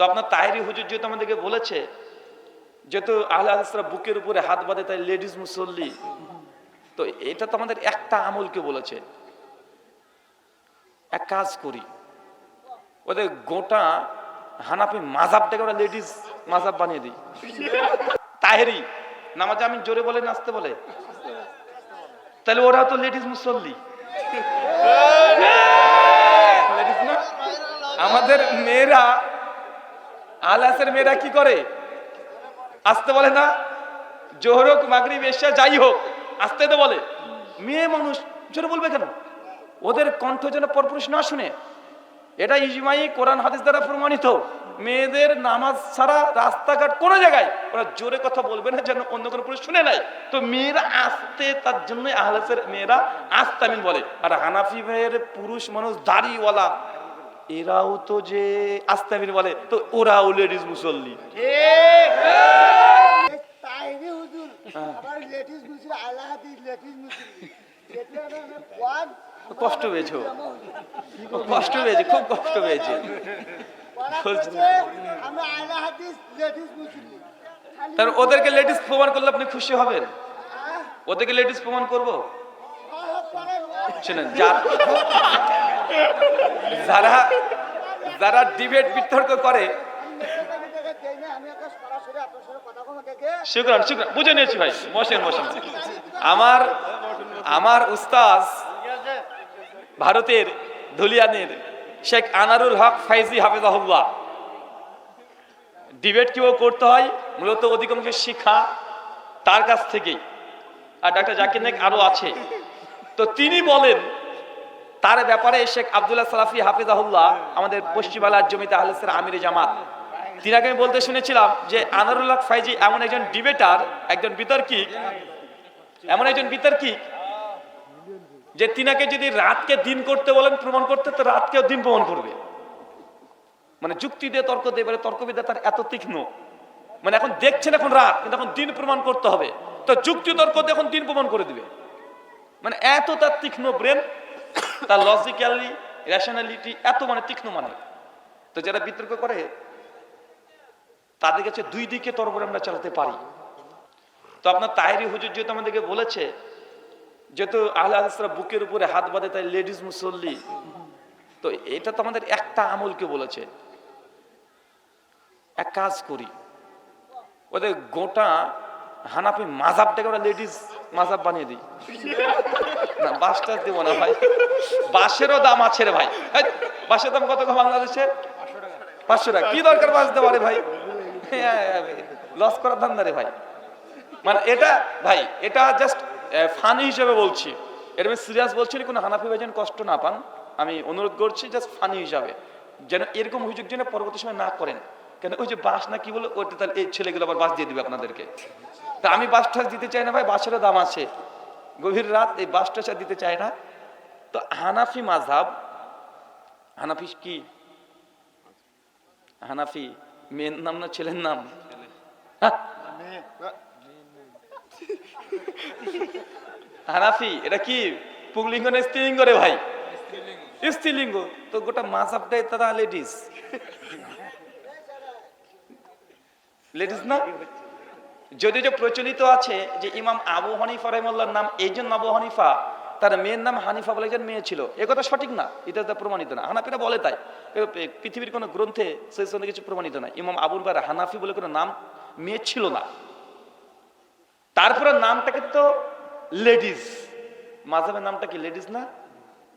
তো আপনার তাহেরি হুজুর যেহেতু আমাদেরকে বলেছে যেহেতু হাদিসরা বুকের উপরে হাত বাঁধে তাই লেডিস মুসল্লি তো এটা তো আমাদের একটা আমলকে বলেছে। এক কাজ করি ওদের গোটা হানাফি মাজাবটাকে ওরা লেডিস মাজাব বানিয়ে দিই। তাহেরি নামাজে আমি জোরে বলে নাচতে বলে? তাহলে ওরা তো লেডিস মুসল্লি। না? আমাদের মেয়েরা আলাসের মেয়েরা কি করে? আসতে বলে না? জোহর হোক, মাগরিব এসা যাই হোক, আসতে তো বলে। মেয়ে মানুষ, জোরে বলবে কেন? ওদের কণ্ঠ যেন পরপুরুষ না শুনে। এটা ইজমাই কোরআন হাদিস দ্বারা প্রমাণিত। মেয়েদের নামাজ ছাড়া রাস্তাঘাট কোনো জায়গায় ওরা জোরে কথা বলবে না, যেন অন্য কোনো পুরুষ শুনে নাই তো মেয়েরা আসতে, তার জন্য আহলাসের মেয়েরা আস্তামিন বলে। আর হানাফি ভাইয়ের পুরুষ মানুষ দাড়িওয়ালা এরাও তো যে আস্তামিন বলে তো ওরাও লেডিস মুসল্লি। কষ্ট পেয়েছ। কষ্ট পেয়েছে খুব কষ্ট পেয়েছে। তার ওদেরকে লেডিস প্রমাণ করলে আপনি খুশি হবেন? ওদেরকে লেডিস প্রমাণ করব? শুনেন যার- যারা যারা ডিবেট বিতর্ক করে শুক্রান শুক্রান বুঝে নিয়েছি ভাই বসেন বসেন আমার আমার উস্তাজ ভারতের ধুলিয়ানের শেখ আনারুল হক ফাইজি হাফেজাহুল্লাহ। ডিবেট কীভাবে করতে হয়? মূলত অধিকাংশ শিক্ষা তার কাছ থেকেই। আর ডাক্তার জাকির নাইক আরও আছে। তো তিনি বলেন তার ব্যাপারে শেখ আবদুল্লাহ সালাফি হাফিজাহুল্লাহ আমাদের পশ্চিমবাংলার জমিতে আহলেসের আমির জামাত। তিনাকে আমি বলতে শুনেছিলাম যে আনারুল্লাহ ফাইজি এমন একজন ডিবেটার, একজন বিতর্কিক, এমন একজন বিতর্কিক যে তিনাকে যদি রাতকে দিন করতে বলেন, প্রমাণ করতে, তো রাতকেও দিন প্রমাণ করবে। মানে যুক্তি দিয়ে তর্ক দিয়ে, এবারে তর্কবিদ্যা তার এত তীক্ষ্ণ। মানে এখন দেখছেন এখন রাত, কিন্তু এখন দিন প্রমাণ করতে হবে। তো যুক্তি তর্ক এখন দিন প্রমাণ করে দিবে। মানে এত তার তীক্ষ্ণ ব্রেন তার লজিক্যালি রেশনালিটি এত মানে তীক্ষ্ণ মানে তো যারা বিতর্ক করে, তাদের কাছে দুই দিকে তরবর আমরা চালাতে পারি। তো আপনার তাহেরি হুজুর যেহেতু আমাদেরকে বলেছে, যেহেতু আহলে হাদিসরা বুকের উপরে হাত বাঁধে, তাই লেডিস মুসল্লি। তো এটা তো আমাদের একটা আমলকে বলেছে। এক কাজ করি। ওদের গোটা হানাফি মাজাবটাকে ওরা লেডিস মাজাব বানিয়ে দিই। না বাসটা দেব না ভাই। বাসেরও দাম আছে রে ভাই। বাসের দাম কত বাংলাদেশে? পাঁচশো টাকা। কি দরকার বাস দেওয়ারে ভাই? লস করার ধান্দা রে ভাই। মানে এটা, ভাই, এটা জাস্ট ফানি হিসেবে বলছি। এটা আমি সিরিয়াস বলছি কোনো হানাফি ভাই যেন কষ্ট না পান, আমি অনুরোধ করছি জাস্ট ফানি হিসাবে। যেন এরকম অভিযোগ যেন পরবর্তী সময় না করেন। কেন ওই যে বাস না কি বলে, ওইটা তাহলে এই ছেলেগুলো আবার বাস দিয়ে দিবে আপনাদেরকে। তা আমি বাস টাস দিতে চাই না ভাই, বাসেরও দাম আছে। গভীর রাত, এই বাস টাস দিতে চায় না। তো হানাফি মাঝাব হানাফি কি? হানাফি, মেয়ের নাম না ছেলের নাম? হ্যাঁ? হানাফি, এটা কি? পুংলিঙ্গ না স্ত্রীলিঙ্গ রে ভাই? স্ত্রীলিঙ্গ। তো গোটা মাসাবটাই তারা লেডিস লেডিস না? যদি যে প্রচলিত আছে যে ইমাম আবু হানিফা রহমাল্লার নাম, এই জন্য আবু হানিফা তার মেয়ের নাম হানিফা বলে একজন মেয়ে ছিল। এ কথা সঠিক না, এটা তো প্রমাণিত না। হানাফিরা বলে তাই। পৃথিবীর কোনো গ্রন্থে সেই সঙ্গে কিছু প্রমাণিত না ইমাম আবুল বার হানাফি বলে কোনো নাম মেয়ে ছিল না। তারপরে নামটাকে তো লেডিস। মাঝাবের নামটা কি লেডিস না?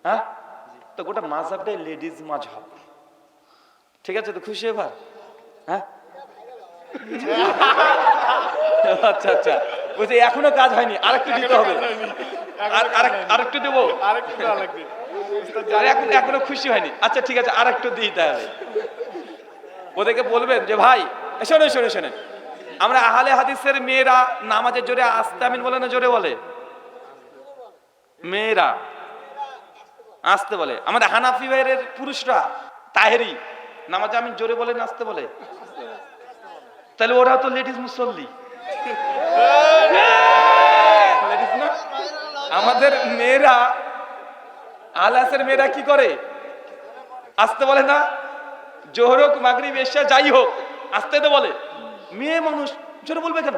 হ্যাঁ? তো গোটা মাঝাবটাই লেডিস মাঝহাব ঠিক আছে তো খুশি এবার? হ্যাঁ? আচ্ছা আচ্ছা। বুঝছি এখনও কাজ হয়নি আরেকটু দিতে হবে। আরেকটু দেবো? এখন এখনও খুশি হয়নি। আচ্ছা ঠিক আছে আরেকটু দিই তাহলে। ওদেরকে বলবেন যে ভাই এ শোনে শোনে শোনেন। আমরা আহলে হাদিসের মেয়েরা নামাজের জোরে আসতে আমিন বলে না জোরে বলে? মেয়েরা আসতে বলে। আমাদের হানাফি ভাইয়ের পুরুষরা তাহেরি নামাজে আমিন জোরে বলে না আসতে বলে? তাহলে ওরা তো লেডিস মুসল্লি। আমাদের মেয়েরা, আলাসের মেয়েরা কি করে? আসতে বলে না? জোহর হোক, মাগরিব যাই হোক, আসতে তো বলে। মেয়ে মানুষ, জোরে বলবে কেন?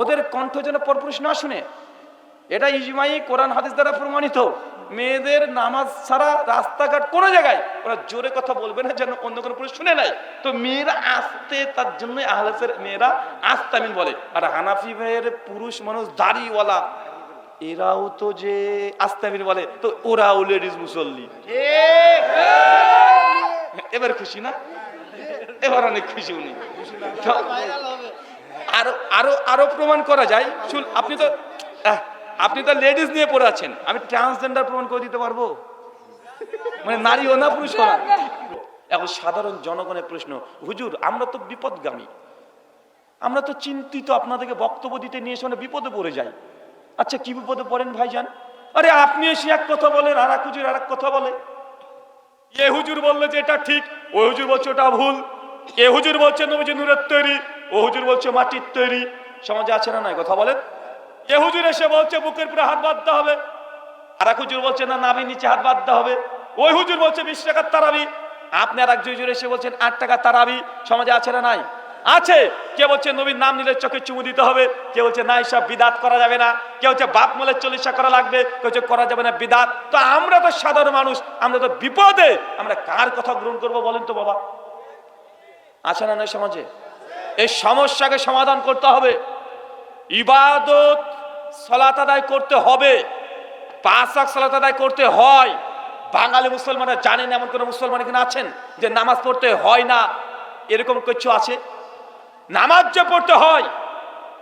ওদের কণ্ঠ যেন পরপুরুষ না শুনে এটা ইজমাই কোরআন হাদিস দ্বারা প্রমাণিত। মেয়েদের নামাজ ছাড়া রাস্তাঘাট কোনো জায়গায় ওরা জোরে কথা বলবে না, যেন অন্য কোনো পুরুষ শুনে নাই তো মেয়েরা আসতে তার জন্য আহলাসের মেয়েরা আস্তামিন বলে। আর হানাফি ভাইয়ের পুরুষ মানুষ, দাড়িওয়ালা, এরাও তো যে আস্তামিন বলে। তো ওরাও লেডিস মুসল্লি। এবার খুশি না? এবার অনেক খুশি উনি। আরও আরও আরও প্রমাণ করা যায়। শুন, আপনি তো আপনি তো লেডিস নিয়ে পড়ে আছেন। আমি ট্রান্সজেন্ডার প্রমাণ করে দিতে পারব? মানে নারী ও না পুরুষ এখন সাধারণ জনগণের প্রশ্ন, হুজুর, আমরা তো বিপদগামী। আমরা তো চিন্তিত, আপনাদেরকে বক্তব্য দিতে নিয়ে এসে বিপদে পড়ে যাই। আচ্ছা কি বিপদে পড়েন ভাইজান? আরে, আপনি এসে এক কথা বলেন, আর এক হুজুর আর এক কথা বলে। এ হুজুর বললে যে এটা ঠিক, ও হুজুর বলছে ওটা ভুল। এ হুজুর বলছে নবীজি নূরের তৈরি, ও হুজুর বলছে মাটির তৈরি। সমাজে আছে না নয় কথা বলেন। এ হুজুর এসে বলছে, বুকের পুরো হাত বাঁধতে হবে। আর এক হুজুর বলছে, না নাভি নিচে হাত বাঁধতে হবে। ওই হুজুর বলছে, বিশ টাকার তারাবি। আপনি আর এক হুজুর এসে বলছেন, আট টাকার তারাবি। সমাজে আছে না নাই? আছে। কে বলছে, নবীর নাম নিলে চোখে চুমু দিতে হবে। কে বলছে, না সব বিদাত করা যাবে না। কে হচ্ছে বাপ মলের চল্লিশা করা লাগবে। কেউ হচ্ছে করা যাবে না বিদাত। তো আমরা তো সাধারণ মানুষ, আমরা তো বিপদে। আমরা কার কথা গ্রহণ করব বলেন তো বাবা? আছে না নয় সমাজে? এই সমস্যাকে সমাধান করতে হবে। ইবাদত সলাত আদায় করতে হবে। পাঁচ লাখ সলাত আদায় করতে হয়। বাঙালি মুসলমানরা জানেন এমন কোনো মুসলমান এখানে আছেন যে নামাজ পড়তে হয় না। এরকম কিছু আছে? নামাজ যে পড়তে হয়,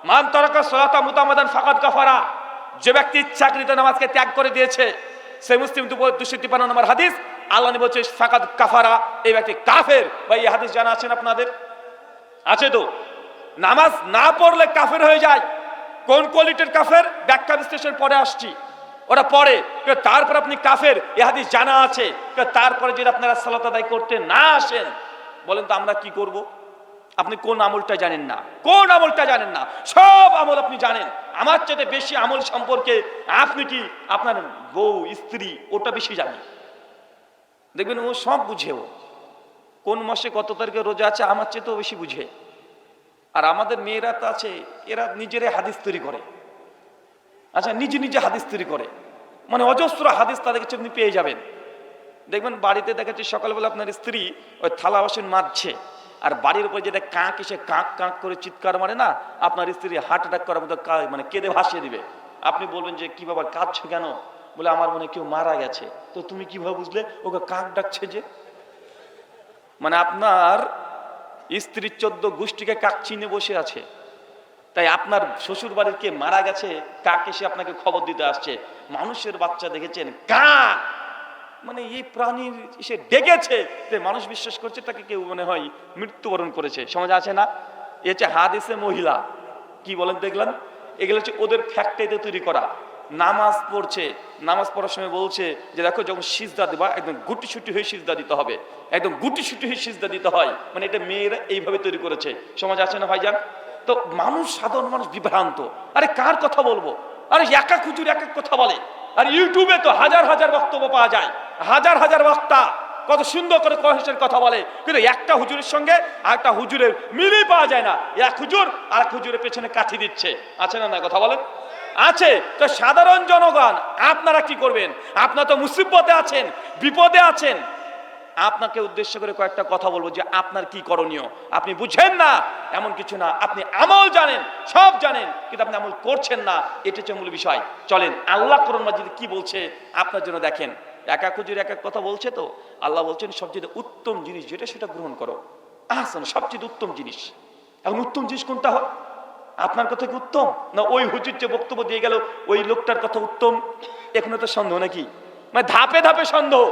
মান তরকা সলাতা মুতামাদান ফাকাত কাফারা। যে ব্যক্তি ইচ্ছাকৃত নামাজকে ত্যাগ করে দিয়েছে, সেই মুসলিম দুশো তিপ্পান্ন নম্বর হাদিস, আল্লাহ বলছে ফাকাত কাফারা, এই ব্যক্তি কাফের। বা এই হাদিস জানা আছেন আপনাদের? আছে তো? নামাজ না পড়লে কাফের হয়ে যায়। কোন কোয়ালিটির কাফের? ব্যাখ্যা বিশ্লেষণ পরে আসছি। ওরা পরে তারপর আপনি কাফের? এ হাদিস জানা আছে। তারপরে যদি আপনারা সালাত আদায় করতে না আসেন, বলেন তো আমরা কি করব? আপনি কোন আমলটা জানেন না। কোন আমলটা জানেন না। সব আমল আপনি জানেন। আমার চেয়ে বেশি আমল সম্পর্কে আপনি কি আপনার বউ, স্ত্রী, ওটা বেশি জানেন। দেখবেন ও সব বুঝে ও। কোন মাসে কত তারিখে রোজা আছে, আমার চেয়েতেও বেশি বুঝে। আর আমাদের মেয়েরা তো আছে, এরা নিজেরাই হাদিস তৈরি করে। আচ্ছা নিজে নিজে হাদিস তৈরি করে। মানে অজস্র হাদিস তাদের কাছে আপনি পেয়ে যাবেন। দেখবেন বাড়িতে দেখাচ্ছে সকালবেলা আপনার স্ত্রী ওই থালা বাসন মাজছে, আর বাড়ির উপর যেটা কাঁক এসে কাঁক কাঁক করে চিৎকার মারে না, আপনার স্ত্রী হার্ট অ্যাটাক করার মতো মানে কেঁদে ভাসিয়ে দিবে। আপনি বলবেন যে, কি বাবা, কাঁদছো কেন? বলে, আমার মনে কেউ মারা গেছে। তো তুমি কীভাবে বুঝলে? ওকে কাক ডাকছে যে? মানে আপনার স্ত্রীর চোদ্দ গোষ্ঠীকে কাক চিনে বসে আছে। তাই আপনার শ্বশুর বাড়ির কে মারা গেছে, কাক এসে আপনাকে খবর দিতে আসছে। মানুষের বাচ্চা দেখেছেন, কাক! মানে এই প্রাণীর এসে ডেকেছে। যে মানুষ বিশ্বাস করছে তাকে কেউ মনে হয় মৃত্যুবরণ করেছে। সমাজ আছে না? এ হচ্ছে হাদিসে মহিলা। কি বলেন দেখলেন? এগুলো হচ্ছে ওদের ফ্যাক্টরিতে তৈরি করা। নামাজ পড়ছে, নামাজ পড়ার সময় বলছে যে দেখো যখন সিজদা দেবা, একদম গুটি সুটি হয়ে সিজদা দিতে হবে। একদম গুটি সুটি হয়ে সিজদা দিতে হয়। মানে এটা মেয়েরা এইভাবে তৈরি করেছে। সমাজ আছে না ভাইজান? তো মানুষ, সাধারণ মানুষ বিভ্রান্ত। আরে কার কথা বলব? আরে একা খুচুর এক এক কথা বলে। আর ইউটিউবে তো হাজার হাজার বক্তব্য পাওয়া যায়। হাজার হাজার বক্তা কত সুন্দর করে কহেসের কথা বলে। কিন্তু একটা হুজুরের সঙ্গে আর একটা হুজুরের মিলেই পাওয়া যায় না। এক হুজুর আর এক হুজুরের পেছনে কাঠি দিচ্ছে। আছে না না কথা বলেন? আছে। তো সাধারণ জনগণ, আপনারা কি করবেন? আপনারা তো মুসিবতে আছেন, বিপদে আছেন। আপনাকে উদ্দেশ্য করে কয়েকটা কথা বলব যে আপনার কি করণীয়? আপনি বুঝেন না, এমন কিছু না। আপনি আমল জানেন, সব জানেন, কিন্তু আপনি আমল করছেন না, এটা হচ্ছে মূল বিষয়। চলেন, আল্লাহ করুন মাজিদ কি বলছে আপনার জন্য দেখেন। এক এক এক এক কথা বলছে তো? আল্লাহ বলছেন, সবচেয়ে উত্তম জিনিস যেটা, সেটা গ্রহণ করো। আহসান, সবচেয়ে উত্তম জিনিস। এখন উত্তম জিনিস কোনটা হয়? আপনার কথা কি উত্তম? না, ওই হুজুর যে বক্তব্য দিয়ে গেল, ওই লোকটার কথা উত্তম? এখনও তো সন্দেহ নাকি? মানে ধাপে ধাপে সন্দেহ।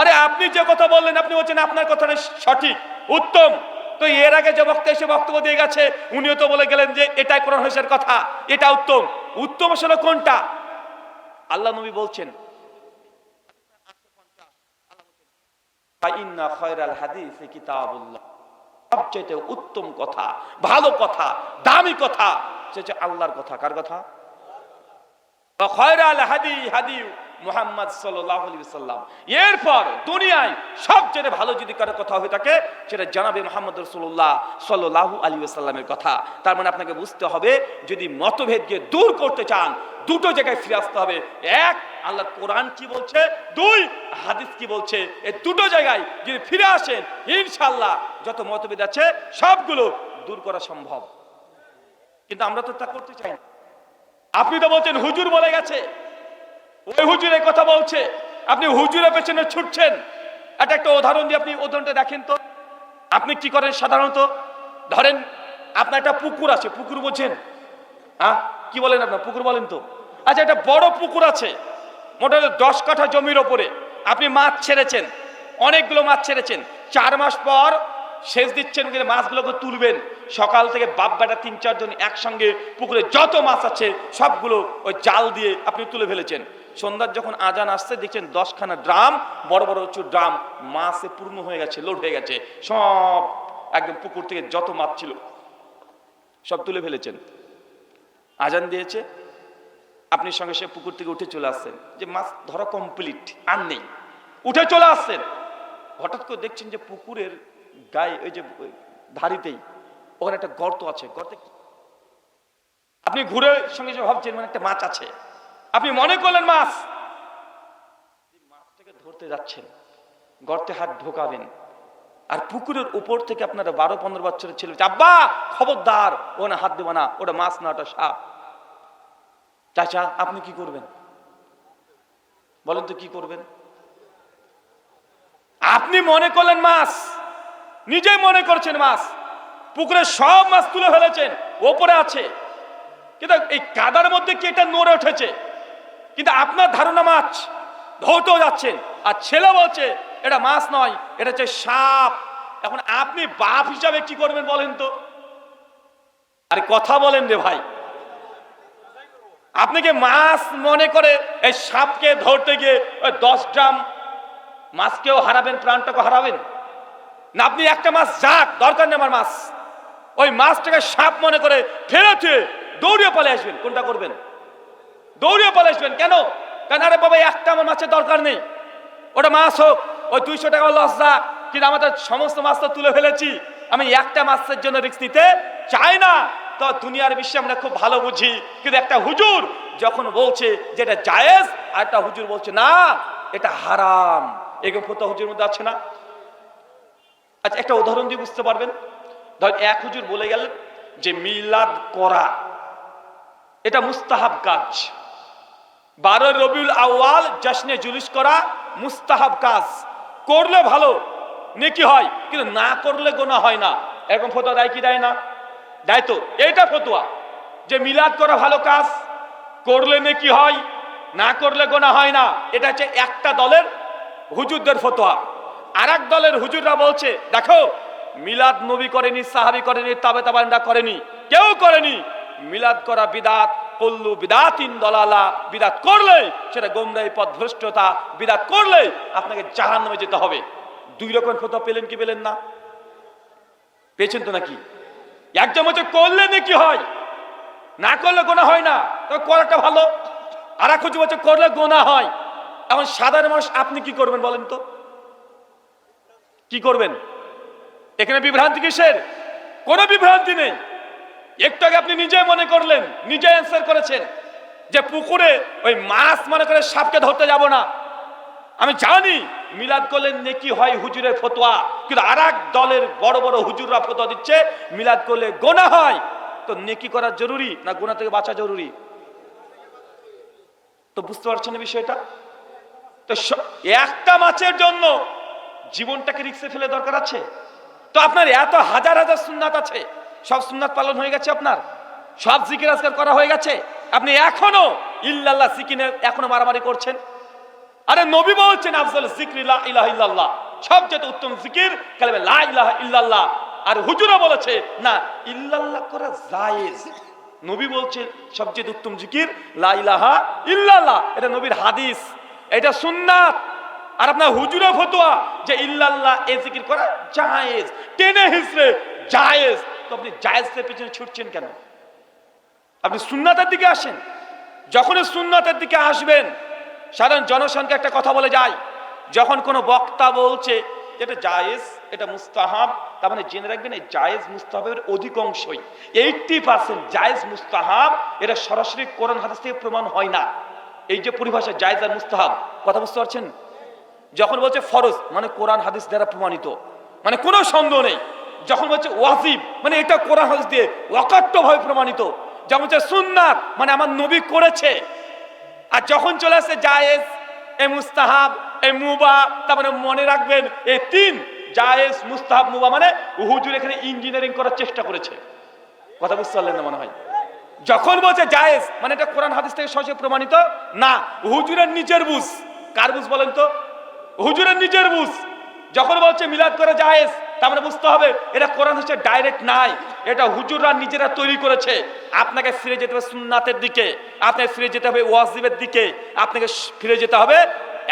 আরে আপনি যে কথা বললেন, আপনি বলছেন আপনার কথাটা সঠিক, উত্তম। তো এর আগে যে বক্তা এসে বক্তব্য দিয়ে গেছে, উনিও তো বলে গেলেন যে এটাই কোরআন হয়েছের কথা, এটা উত্তম। উত্তম আসলে কোনটা? আল্লাহ নবী বলছেন, ফাইন্না খয়রাল হাদিসে কিতাবুল্লাহ। সবচেয়ে উত্তম কথা, ভালো কথা, দামি কথা, সে আল্লাহর কথা। কার কথা? খয়রাল হাদি হাদি মুহাম্মদ সাল্লাম এরপর দুনিয়ায় সবচেয়ে ভালো যদি কারও কথা হয়ে থাকে, সেটা জানাবে মোহাম্মদ রসুল্লাহ সাল্লাহ আলী সাল্লামের কথা। তার মানে আপনাকে বুঝতে হবে, যদি মতভেদকে দূর করতে চান, দুটো জায়গায় ফিরে আসতে হবে। এক, আল্লাহ কোরআন কি বলছে? দুই, হাদিস কি বলছে? এই দুটো জায়গায় যদি ফিরে আসেন ইনশাল্লাহ যত মতভেদ আছে, সবগুলো দূর করা সম্ভব। কিন্তু আমরা তো তা করতে চাই না। আপনি তো বলছেন, হুজুর বলে গেছে। ওই হুজুরের কথা বলছে, আপনি হুজুরের পেছনে ছুটছেন। এটা একটা উদাহরণ দিয়ে আপনি উদাহরণটা দেখেন তো। আপনি কি করেন সাধারণত? ধরেন আপনার একটা পুকুর আছে, পুকুর বোঝেন। হ্যাঁ? কি বলেন আপনার? পুকুর বলেন তো। আচ্ছা একটা বড় পুকুর আছে মোটামুটি দশ কাঠা জমির ওপরে। আপনি মাছ ছেড়েছেন, অনেকগুলো মাছ ছেড়েছেন। চার মাস পর সেচ দিচ্ছেন কিন্তু মাছগুলোকে তুলবেন। সকাল থেকে বাপ বেটা তিন চারজন একসঙ্গে পুকুরে যত মাছ আছে, সবগুলো ওই জাল দিয়ে আপনি তুলে ফেলেছেন। সন্ধ্যার যখন আজান আসছে, দেখছেন দশখানা ড্রাম, বড় বড় উঁচু ড্রাম মাছে পূর্ণ হয়ে গেছে, লোড হয়ে গেছে। সব একদম পুকুর থেকে যত মাছ ছিল, সব তুলে ফেলেছেন। আজান দিয়েছে, আপনি সঙ্গে সে পুকুর থেকে উঠে চলে আসছেন। যে মাছ ধরা কমপ্লিট আর নেই। উঠে চলে আসছেন। হঠাৎ করে দেখছেন যে পুকুরের গায়ে, ওই যে ধারিতেই ওখানে একটা গর্ত আছে। গর্তে আপনি ঘুরে সঙ্গে সঙ্গে ভাবছেন মানে একটা মাছ আছে। আপনি মনে করলেন মাছ? মাছটাকে ধরতে যাচ্ছেন, গর্তে হাত ঢোকাবেন, আর পুকুরের উপর থেকে আপনারা বারো, পনেরো বছরের ছেলে আব্বা, খবরদার! ওখানে হাত দেবো না, ওটা মাছ না, ওটা সাপ। চাচা, আপনি কি করবেন? বলেন তো কি করবেন? আপনি মনে করলেন মাছ? নিজেই মনে করছেন মাছ। পুকুরে সব মাছ তুলে ফেলেছেন, ওপরে আছে। কিন্তু এই কাদার মধ্যে কি এটা নড়ে উঠেছে? কিন্তু আপনার ধারণা মাছ ধরতেও যাচ্ছেন। আর ছেলে বলছে, এটা মাছ নয়, এটা হচ্ছে সাপ। এখন আপনি বাপ হিসাবে কি করবেন বলেন তো? আরে কথা বলেন রে ভাই। আপনি কি মাছ মনে করে এই সাপকে ধরতে গিয়ে ওই দশ গ্রাম মাছকেও হারাবেন প্রাণটাকে হারাবেন? না, আপনি একটা মাছ যাক, দরকার নেই আমার মাছ। ওই মাছটাকে সাপ মনে করে ফেরতে দৌড়িয়ে পালে আসবেন। কোনটা করবেন? দৌড়িয়ে পালে আসবেন। কেন? কেন? আরে বাবা একটা আমার মাছের দরকার নেই। ওটা মাছ হোক, ওই দুইশো টাকা লস যাক, কিন্তু আমাদের সমস্ত মাছ তো তুলে ফেলেছি। আমি একটা মাছের জন্য রিক্স নিতে চাই না। তো দুনিয়ার বিশ্বে আমরা খুব ভালো বুঝি, কিন্তু একটা হুজুর যখন বলছে যে এটা জায়েজ, আর একটা হুজুর বলছে, না, এটা হারাম। এরকম ফতো হুজুর মধ্যে আছে না? আচ্ছা একটা উদাহরণ দিয়ে বুঝতে পারবেন? ধর এক হুজুর বলে গেলেন যে মিলাদ করা, এটা মুস্তাহাব কাজ। বারো রবিউল আউয়াল জশ্নে জুলুস করা মুস্তাহাব কাজ। করলে ভালো, নেকি হয়, কিন্তু না করলে গোনা হয় না। এরকম ফতোয়া দেয় কি দেয় না? দেয় তো, এইটা ফতোয়া, যে মিলাদ করা ভালো কাজ, করলে নেকি হয়, না করলে গোনা হয় না। এটা হচ্ছে একটা দলের হুজুরদের ফতোয়া। আর দলের হুজুররা বলছে, দেখো, মিলাদ নবী করেনি, সাহাবি করেনি তাবে তাবানরা করেনি, কেউ করেনি। মিলাদ করা বিদাত, কল্লু বিদাতিন দলালা, বিদাত করলেই সেটা গোমরাই পথ ভ্রষ্টতা বিদাত করলেই আপনাকে জাহান নামে যেতে হবে। দুই রকম ফতোয়া পেলেন কি পেলেন না? পেয়েছেন তো নাকি? একজন হচ্ছে করলে নাকি হয়, না করলে গোনা হয় না তবে করাটা ভালো। আর এক হচ্ছে করলে গোনা হয়। এখন সাধারণ মানুষ, আপনি কি করবেন বলেন তো? কি করবেন? এখানে বিভ্রান্তি কিসের? কোনো বিভ্রান্তি নেই। একটু আগে আপনি নিজে মনে করলেন, নিজে অ্যান্সার করেছেন যে পুকুরে ওই মাছ মনে করে সাপকে ধরতে যাব না। আমি জানি মিলাদ করলে নেকি হয় হুজুরের ফতোয়া, কিন্তু আর দলের বড় বড় হুজুররা ফতোয়া দিচ্ছে, মিলাদ করলে গোনা হয়। তো নেকি করা জরুরি না গোনা থেকে বাঁচা জরুরি? তো বুঝতে পারছেন বিষয়টা? তো একটা মাছের জন্য জীবনটাকে রিক্সে ফেলে দরকার আছে? তো আপনার এত হাজার হাজার সুন্নাত আছে। সব সুন্নাত পালন হয়ে গেছে আপনার। সব জিকির আজকাল করা হয়ে গেছে। আপনি এখনও ইল্লাল্লাহ জিকিনে এখনও মারামারি করছেন। আরে নবী বলছেন, আফজল জিক্রি লা ইলাহা ইল্লাল্লাহ। সবচেয়ে উত্তম জিকির, কালেমে লা ইলাহা ইল্লাল্লাহ। আর হুজুরা বলেছে, না, ইল্লাল্লাহ করা জায়েজ। নবী বলছে সবচেয়ে উত্তম জিকির, লা ইলাহা ইল্লাল্লাহ। এটা নবীর হাদিস। এটা সুন্নাত। আর আপনার হুজুরা ফতোয়া যে ইল্লাল্লাহ, এ জিকির করা জায়েজ। টেনে হিসরে জায়েজ। তো আপনি জায়েজের পিছনে ছুটছেন কেন? আপনি সুন্নাতের দিকে আসেন। যখনই সুন্নাতের দিকে আসবেন, সাধারণ জনসংখ্যা একটা কথা বলে যায়, যখন কোনো বক্তা বলছে এটা জায়েজ, এটা মুস্তাহাব, তার মানে জেনে রাখবেন এই জায়েজ মুস্তাহাবের অধিকাংশই। এইটটি পার্সেন্ট জায়েজ মুস্তাহাব, এটা সরাসরি কোরআন হাদিস থেকে প্রমাণ হয় না। এই যে পরিভাষা জায়েজ আর মুস্তাহাব, কথা বুঝতে পারছেন? যখন বলছে ফরজ মানে কোরআন হাদিস দ্বারা প্রমাণিত। মানে কোনো সন্দেহ নেই। যখন বলছে ওয়াজিব মানে এটা কোরআন হাদিস দিয়ে অকাট্যভাবে প্রমাণিত। যেমন হচ্ছে সুন্নাত মানে আমার নবী করেছে। আর যখন চলে আসে জায়েজ, এ মুস্তাহাব, এ মুবা তারপরে মনে রাখবেন এই তিন, জায়েজ, মুস্তাহাব, মুবা মানে হুজুর এখানে ইঞ্জিনিয়ারিং করার চেষ্টা করেছে। কথা বুঝতে পারলেন না মনে হয়? যখন বলছে জায়েজ মানে এটা কোরআন হাদিস থেকে সহজে প্রমাণিত? না, হুজুরের নিজের বুঝ। কার বুঝ বলেন তো? হুজুরের নিজের বুঝ যখন বলছে মিলাদ করে জায়েজ, তার মানে বুঝতে হবে এটা কোরআন হচ্ছে ডাইরেক্ট নাই, এটা হুজুররা নিজেরা তৈরি করেছে। আপনাকে ফিরে যেতে হবে সুন্নাতের দিকে, আপনাকে ফিরে যেতে হবে ওয়াজিবের দিকে, আপনাকে ফিরে যেতে হবে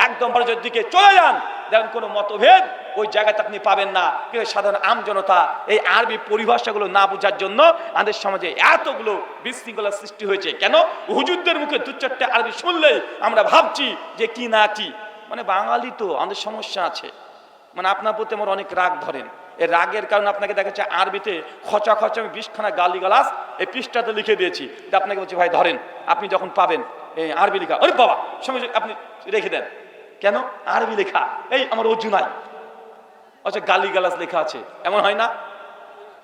একদম ফরজের দিকে। চলে যান। দেখেন, কোনো মতভেদ ওই জায়গাতে আপনি পাবেন না। কিন্তু সাধারণ আম জনতা এই আরবি পরিভাষাগুলো না বোঝার জন্য আমাদের সমাজে এতগুলো বিশৃঙ্খলার সৃষ্টি হয়েছে। কেন? হুজুরদের মুখে দু চারটে আরবি শুনলেই আমরা ভাবছি যে কি না কি। মানে বাঙালি তো, আমাদের সমস্যা আছে। মানে আপনার প্রতি আমার অনেক রাগ ধরেন। এই রাগের কারণে আপনাকে দেখা যাচ্ছে আরবিতে খচা খচা আমি বিশখানা গালি গালাস এই পৃষ্ঠাতে লিখে দিয়েছি। আপনাকে বলছি, ভাই, ধরেন, আপনি যখন পাবেন, এই আরবি লেখা আরে বাবা, সঙ্গে আপনি রেখে দেন। কেন? আরবি লেখা, এই আমার অজু নাই। আচ্ছা গালি গালাস লেখা আছে। এমন হয় না?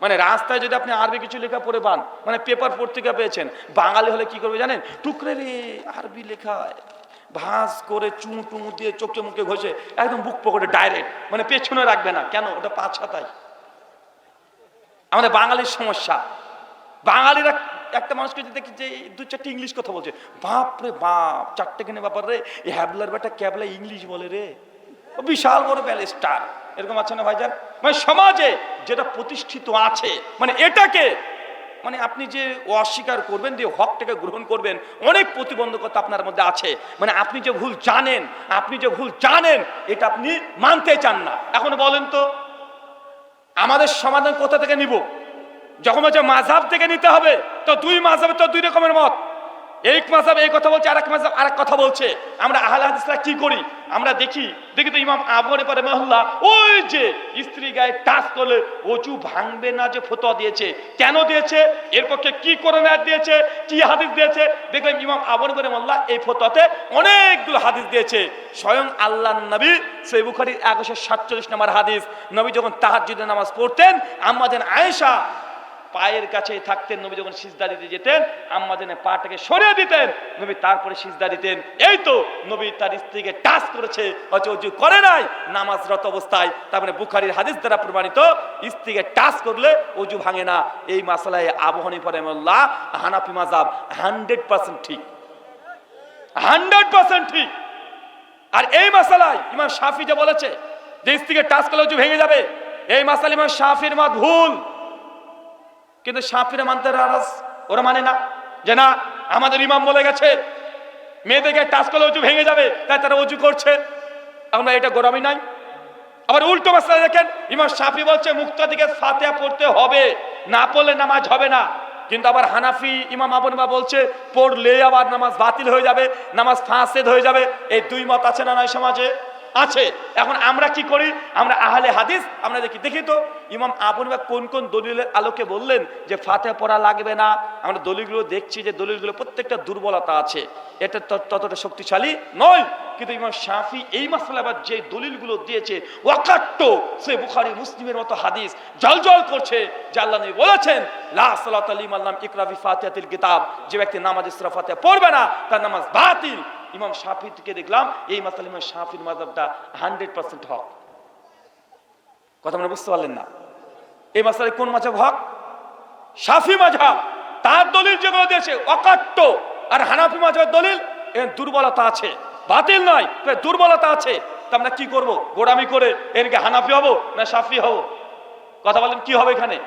মানে রাস্তায় যদি আপনি আরবি কিছু লেখা পড়ে পান মানে পেপার পত্রিকা পেয়েছেন, বাঙালি হলে কি করবে জানেন? টুকরে রে, আরবি লেখা। ভাঁজ করে চু টু দিয়ে চোখে মুখে ঘষে একদম বুক পকেটে ডাইরেক্ট মানে পেছনে রাখবে না। কেন? ওটা পাঁচ হাতায় আমাদের বাঙালির সমস্যা। বাঙালিরা একটা মানুষকে যদি দেখি যে দু চারটে ইংলিশ কথা বলছে বাপ রে বাপ, চারটে কেনে ব্যাপার রে? এই হ্যাবলার বেটা ক্যাবলা ইংলিশ বলে রে। বিশাল বড় ব্যালেস্টার এরকম আছে না ভাইজান? মানে সমাজে যেটা প্রতিষ্ঠিত আছে মানে এটাকে মানে আপনি যে অস্বীকার করবেন, যে হকটাকে গ্রহণ করবেন, অনেক প্রতিবন্ধকতা আপনার মধ্যে আছে। মানে আপনি যে ভুল জানেন, আপনি যে ভুল জানেন, এটা আপনি মানতে চান না। এখন বলেন তো, আমাদের সমাধান কোথা থেকে নিব? যখন হচ্ছে মাঝাব থেকে নিতে হবে, তো দুই মাঝাবে তো দুই রকমের মত। এক মাঝাব এই কথা বলছে, আরেক মাঝাব আরেক কথা বলছে। আমরা আহলে হাদিসরা কি করি? আমরা দেখি দেখি তো ইমাম আবরে পরে মহল্লা ওই যে স্ত্রী গায়ে টাচ করলে অজু ভাঙবে না যে ফতোয়া দিয়েছে। কেন দিয়েছে? এর পক্ষে কি করে দিয়েছে? কি হাদিস দিয়েছে? দেখলাম ইমাম আবর পরে মোল্লা এই ফতোয়াতে অনেকগুলো হাদিস দিয়েছে। স্বয়ং আল্লাহ নবী সেই বুখারির একশো সাতচল্লিশ নম্বর হাদিস, নবী যখন তাহাজ্জুদের নামাজ পড়তেন আম্মাদেন আয়েশা পায়ের কাছে থাকতেন, নবী যখন সিজদা দিতে যেতেন আম্মাদেনে পাটাকে সরিয়ে দিতেন, নবী তারপরে সিজদা দিতেন। এই তো নবী তার স্ত্রীকে টাচ করেছে অথচ অজু করে নাই, নামাজরত অবস্থায়। তারপরে বুখারির হাদিস দ্বারা প্রমাণিত, স্ত্রীকে টাচ করলে অজু ভাঙে না। এই মাসালায় আবহানি পরে হানাফি মাজাব হান্ড্রেড পার্সেন্ট ঠিক। হান্ড্রেড পার্সেন্ট ঠিক। আর এই মাসালায় ইমাম শাফি যে বলেছে, যে স্ত্রীকে টাচ করলে অজু ভেঙে যাবে, এই মাসালা ইমাম শাফির মত ভুল। কিন্তু সাপিরা মানতে নারাজ ওরা মানে না, যে না, আমাদের ইমাম বলে গেছে, মেয়েদেরকে টাচ করলে উঁচু ভেঙে যাবে, তাই তারা উঁচু করছে। আমরা এটা গোরামি নাই। আবার উল্টো মাসলা দেখেন, ইমাম সাফি বলছে, মুক্তাদিকে ফাতেহা পড়তে হবে, না পড়লে নামাজ হবে না। কিন্তু আবার হানাফি ইমাম আবনবা বলছে পড়লে আবার নামাজ বাতিল হয়ে যাবে, নামাজ ফাঁসেদ হয়ে যাবে। এই দুই মত আছে না নয় সমাজে? আছে। এখন আমরা কি করি? আমরা আহলে হাদিস, আমরা দেখি দেখি তো, ইমাম আবনবা কোন কোন দলিলের আলোকে বললেন যে ফাতে পড়া লাগবে না? আমরা দলিলগুলো দেখছি যে দলিলগুলো প্রত্যেকটা দুর্বলতা আছে। এটা ততটা শক্তিশালী নয়। কিন্তু ইমাম শাফি এই মাসালা আবার যে দলিলগুলো দিয়েছে, ওয়াকাট্ট সে বুখারি মুসলিমের মতো হাদিস জল জল করছে, যে আল্লাহ নবী বলেছেন, লা আলিম আল্লাহ ইকরাবি ফাতিহাতিল কিতাব। যে ব্যক্তি নামাজ ইসরা ফাতিহা পড়বে না, তার নামাজ বাতিল। ইমাম শাফিকে দেখলাম, এই মাসাল ইমাম শাফির মাজাবটা হান্ড্রেড পার্সেন্ট হক। কথা মানে বুঝতে পারলেন না? এই মাসালে কোন মাঝাব হক? শাফি মাঝাব তার দলিল যেগুলো দিয়েছে, অকাট্য। আর হানাফি মাঝাবের দলিল দুর্বলতা আছে। বাতিল নয় দুর্বলতা আছে। তা আমরা কি করব? গোড়ামি করে এরকে হানাফি হব না সাফি হব? কথা বলেন, কি হবে এখানে?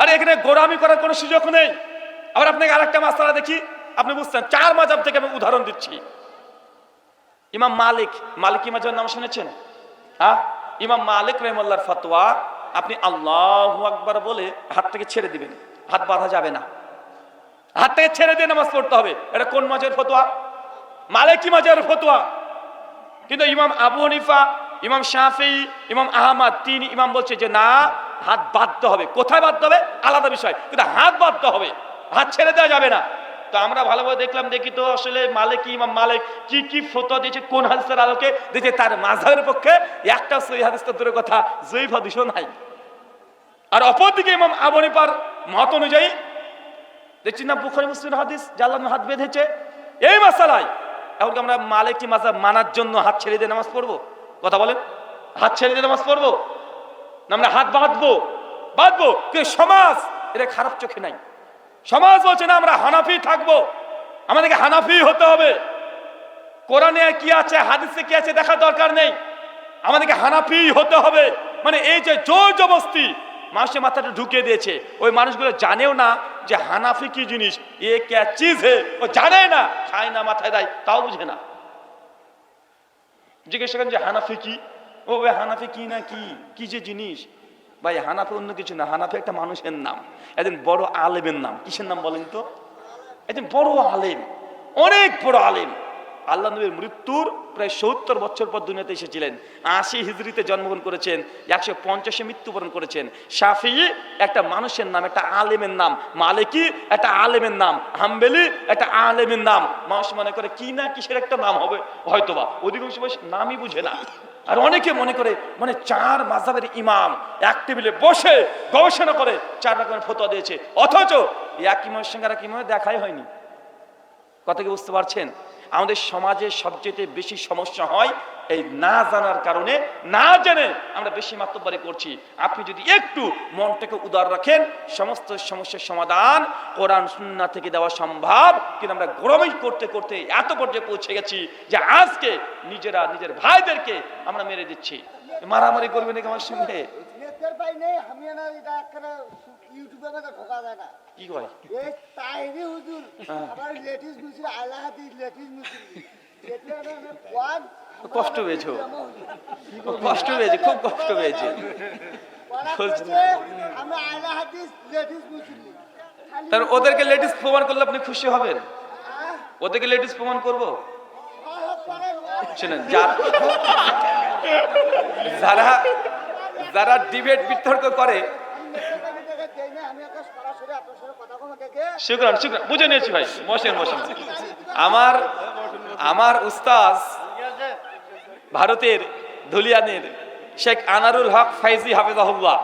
আরে, এখানে গোড়ামি করার কোনো সুযোগ নেই। আবার আপনাকে আরেকটা মাসালা দেখি। আপনি বুঝছেন, চার মাজাব থেকে আমি উদাহরণ দিচ্ছি। ইমাম মালিক মালিক ইমাজের নাম শুনেছেন? হ্যাঁ? ইমাম মালিক রহমাল্লার ফতোয়া, আপনি আল্লাহ আকবার বলে হাত থেকে ছেড়ে দিবেন। হাত বাঁধা যাবে না। হাত থেকে ছেড়ে দিয়ে নামাজ পড়তে হবে। এটা কোন মাঝের ফতোয়া? মালিকি মাজার ফতোয়া। কিন্তু ইমাম আবু হনিফা, ইমাম শাফি, ইমাম আহমদ, তিন ইমাম বলছে যে, না, হাত বাঁধতে হবে। কোথায় বাঁধতে হবে? আলাদা বিষয়। কিন্তু হাত বাঁধতে হবে। হাত ছেড়ে দেওয়া যাবে না। তো আমরা ভালোভাবে দেখলাম, দেখি তো আসলে মালিক ইমাম, মালিক কি কি ফতোয়া দিয়েছে, কোন হাদিসের আলোকে? দিয়েছে তার মাঝহের পক্ষে একটা সই হাদিস তো দূরের কথা, জয়ীফ হাদিসও নাই। আর অপরদিকে ইমাম আবু হানিফার মত অনুযায়ী, দেখছি না বুখারি মুসলিম হাদিস জাল্লান হাত বেঁধেছে। এই মাসালায়, এখন আমরা মালিকি মাসাব মানার জন্য হাত ছেড়ে দিয়ে নামাজ পড়ব? কথা বলেন। হাত ছেড়ে দিয়ে নামাজ পড়ব? না আমরা হাত বাঁধবো? বাঁধবো? কিন্তু সমাজ, এটা খারাপ চোখে নাই। সমাজ বলছে, না, আমরা হানাফি থাকব। আমাদেরকে হানাফি হতে হবে। কোরআনে কি আছে, হাদিসে কি আছে, দেখার দরকার নেই। আমাদেরকে হানাফি হতে হবে। মানে এই যে জোর জবস্তি মানুষের মাথাটা ঢুকিয়ে দিয়েছে। ওই মানুষগুলো জানেও না যে হানাফি কি জিনিস, এ কে চিজ হে। ও জানে না, খায় না, মাথায় দেয়, তাও বুঝে না। জিজ্ঞেস করেন যে, হানাফি কি? ও হানাফি কি না কি? কি যে জিনিস? ভাই, হানাফি অন্য কিছু না, হানাফি একটা মানুষের নাম। একজন বড় আলেমের নাম। কিসের নাম বলেন তো? একজন বড় আলেম, অনেক বড় আলেম। আল্লাহ নবীর মৃত্যুর প্রায় সত্তর বছর পর দুনিয়াতে এসেছিলেন। আশি হিজড়িতে জন্মগ্রহণ করেছেন, একশো পঞ্চাশে মৃত্যুবরণ করেছেন। শাফি একটা মানুষের নাম, একটা আলেমের নাম। মালিকি একটা আলেমের নাম। হাম্বেলি একটা আলেমের নাম। মানুষ মনে করে, কি না কিসের একটা নাম হবে? হয়তোবা। অধিকাংশ বয়স নামই বুঝে না। আর অনেকে মনে করে মানে চার মাঝাবের ইমাম এক টেবিলে বসে গবেষণা করে, চার রকমের ফতোয়া দিয়েছে। অথচ এক ইমামের সঙ্গে আর ইমামের দেখাই হয়নি। কথা কি বুঝতে পারছেন? আমাদের সমাজে সবচেয়ে বেশি সমস্যা হয় এই না জানার কারণে না জেনে আমরা বেশি মাত্রবারি করছি। আপনি যদি একটু মনটাকে উদার রাখেন সমস্ত সমস্যার সমাধান কোরআন সুন্না থেকে দেওয়া সম্ভব। কিন্তু আমরা গরমই করতে করতে এত পর্যায়ে পৌঁছে গেছি যে আজকে নিজেরা নিজের ভাইদেরকে আমরা মেরে দিচ্ছি। মারামারি করবে নাকি আমার সঙ্গে? কি কয়? এই তাহিরি হুজুর আবার লেটিস গুছিল আল্লাহ হাদিস লেটিস মুসলিম এটা না কোয়াদ কষ্ট পেয়েছ? কষ্ট পেয়েছে খুব কষ্ট পেয়েছে। তার ওদেরকে লেডিস প্রমাণ করলে আপনি খুশি হবেন? ওদেরকে লেডিস প্রমাণ করব? শুনেন যারা যারা ডিবেট বিতর্ক করে শুক্রান শুক্রান বুঝে নিয়েছি ভাই মশেন মশেন আমার আমার উস্তাজ ভারতের ধুলিয়ানের শেখ আনারুল হক ফাইজি হাফেজাহুল্লাহ।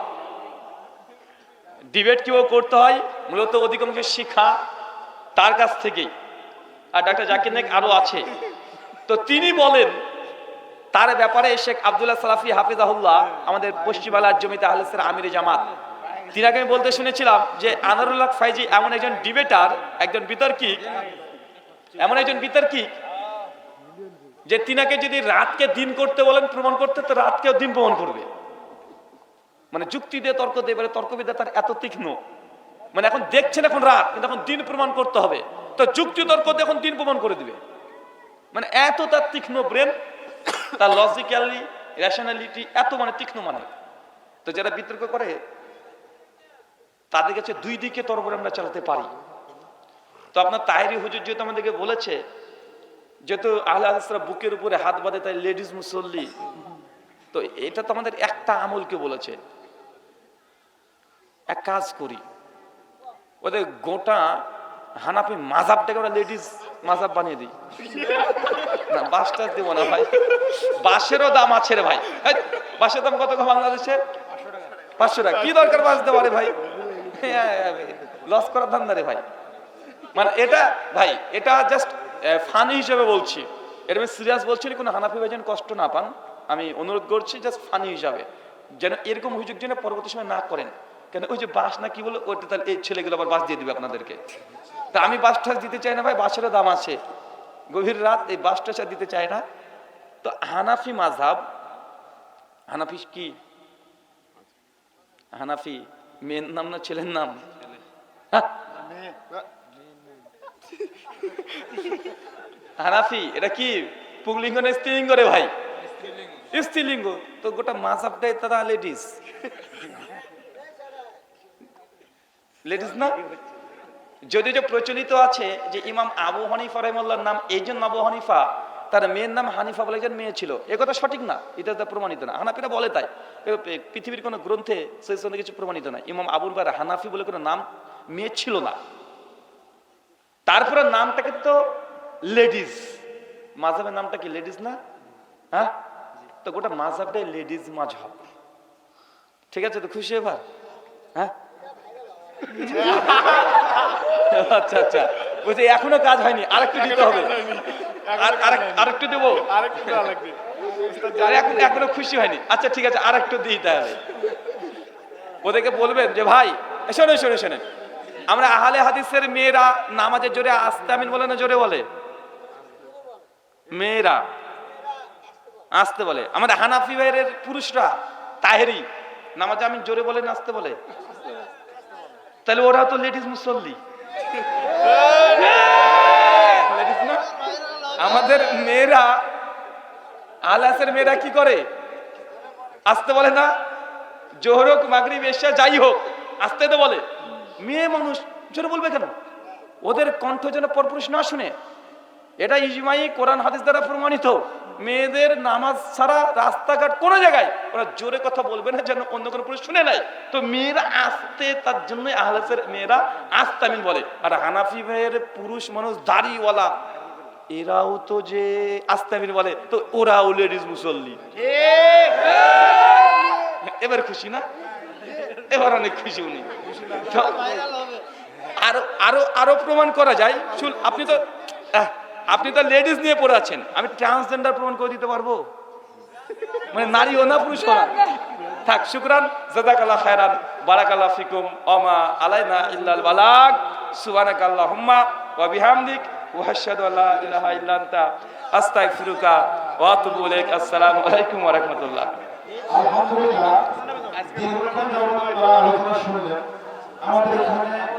ডিবেট কীভাবে করতে হয়? মূলত অধিকাংশ শিক্ষা তার কাছ থেকেই। আর ডাক্তার জাকির নাইক আরও আছে। তো তিনি বলেন, তার ব্যাপারে শেখ আবদুল্লাহ সালাফি হাফিজাহুল্লাহ আমাদের পশ্চিমালার জমিতে আহলেসের আমির জামাত। তিনাকে আমি বলতে শুনেছিলাম যে আনারুল্লাহ ফাইজি এমন একজন ডিবেটার, একজন বিতর্কিক, এমন একজন বিতর্কী যে তিনাকে যদি রাতকে দিন করতে বলেন, প্রমাণ করতে, তো রাতকেও দিন প্রমাণ করবে। মানে যুক্তি দিয়ে তর্ক দিয়ে, এবারে তর্কবিদ্যা তার এত তীক্ষ্ণ। মানে এখন দেখছেন এখন রাত, কিন্তু এখন দিন প্রমাণ করতে হবে। তো যুক্তি তর্ক দিয়ে এখন দিন প্রমাণ করে দিবে। মানে এত তার তীক্ষ্ণ ব্রেন, তার লজিক্যালি রেশনালিটি এত মানে তীক্ষ্ণ মানে। তো যারা বিতর্ক করে, তাদের কাছে দুই দিকে তরবর আমরা চালাতে পারি। তো আপনার তাহেরি হুজুর যেহেতু আমাদেরকে বলেছে যেহেতু আহলে বুকের উপরে হাত বাঁধে, তাই লেডিস মুসল্লি। তো এটা তো আমাদের একটা আমলকে বলেছে। এক কাজ করি। ওদের গোটা হানাফি মাজাবটাকে আমরা লেডিস মাজাব বানিয়ে দিই। না বাসটা দেবো না ভাই। বাসেরও দাম আছে রে ভাই। বাসের দাম কত গো বাংলাদেশের পাঁচশো টাকা। কি দরকার বাস দেওয়া রে ভাই? লস করার ধান্দা ভাই। মানে এটা, ভাই, এটা জাস্ট ফানি হিসাবে বলছি। এটা আমি সিরিয়াস বলছি কোনো হানাফি ভাই যেন কষ্ট না পান। আমি অনুরোধ করছি জাস্ট ফানি হিসাবে। যেন এরকম অভিযোগ যেন পরবর্তী সময় না করেন। কেন ওই যে বাস না কি বলে ওইটা তাহলে এই ছেলেগুলো আবার বাস দিয়ে দিবে আপনাদেরকে। তা আমি বাস টাস দিতে চাই না ভাই বাসেরও দাম আছে। গভীর রাত এই বাস টাস আর দিতে চাই না। তো হানাফি মাঝাব হানাফি কি? হানাফি মেয়ের নাম না ছেলের নাম? হ্যাঁ? হানাফি এটা কি? পুংলিঙ্গ না স্ত্রীলিঙ্গ রে ভাই? স্ত্রীলিঙ্গ। তো গোটা মাসাবটাই তারা লেডিস লেডিস না? যদিও যে প্রচলিত আছে যে ইমাম আবু হানিফা রহমাল্লার নাম এই জন্য আবু হানিফা তার মেয়ের নাম হানিফা বলে একজন মেয়ে ছিল। এ কথা সঠিক না? এটা তো প্রমাণিত না। হানাফিরা বলে তাই। পৃথিবীর কোনো গ্রন্থে সেই সঙ্গে কিছু প্রমাণিত না ইমাম আবুল বার হানাফি বলে কোনো নাম মেয়ে ছিল না। তারপরে নামটাকে তো লেডিস। মাঝহের নামটা কি লেডিস না? হ্যাঁ? তো গোটা মাঝহাবটাই লেডিস মাঝহাব ঠিক আছে তো খুশি এবার? হ্যাঁ? আচ্ছা আচ্ছা। বলছি এখনও কাজ হয়নি আরেকটু দিতে হবে। আর- আরেকটু দেবো? আর এখন এখনও খুশি হয়নি। আচ্ছা ঠিক আছে আরেকটু দিই তাহলে। ওদেরকে বলবেন যে ভাই শোনেন শোনেন শোনেন আমরা আহলে হাদিসের মেয়েরা নামাজের জোরে আসতে আমিন বলে না জোরে বলে? মেয়েরা আসতে বলে। আমাদের হানাফি ভাইয়ের পুরুষরা, তাহেরি, নামাজে আমি জোরে বলে না আসতে বলে? তাহলে ওরা তো লেডিস মুসল্লি। আমাদের মেয়েরা আলাসের মেয়েরা কি করে? আসতে বলে না? জোহর হোক, মাগরিব যাই হোক, আসতে তো বলে। মেয়ে মানুষ জোরে বলবে কেন? ওদের কণ্ঠ যেন পরপুরুষ না শুনে। এটা ইজমাই কোরআন হাদিস দ্বারা প্রমাণিত। মেয়েদের নামাজ ছাড়া রাস্তাঘাট কোনো জায়গায় ওরা জোরে কথা বলবে না যেন অন্য কোনো পুরুষ শুনে নাই তো মেয়েরা আসতে তার জন্য আহলাসের মেয়েরা আস্তামিন বলে। আর হানাফি ভাইয়ের পুরুষ মানুষ দাড়িওয়ালা এরাও তো যে আস্তামিন বলে। তো ওরাও লেডিস মুসল্লি। এবার খুশি না? এবার অনেক খুশি উনি। আরও আরও আরও প্রমাণ করা যায়। শুন, আপনি তো আপনি তো লেডিস নিয়ে পড়ে আছেন। আমি ট্রান্সজেন্ডার প্রমাণ করে দিতে পারব? মানে নারী ও না পুরুষ না থাক, শুক্রান জাজাকাল্লাহ খায়রান, বারাকাল্লাহ ফিকুম অমা আলাইনা ইল্লাল বালাগ সুবহানাকাল্লাহ হুম্মা ওয়া বিহামদিক ওয়া আশহাদু আল্লা ইলাহা ইল্লা আনতা, আস্তাগফিরুকা ওয়া আতুবু ইলাইক। আসসালামু আলাইকুম ওয়া রাহমাতুল্লাহ। আলহামদুলিল্লাহ। দীর্ঘক্ষণ যাবত আলোচনা শুনলেন আমাদের এখানে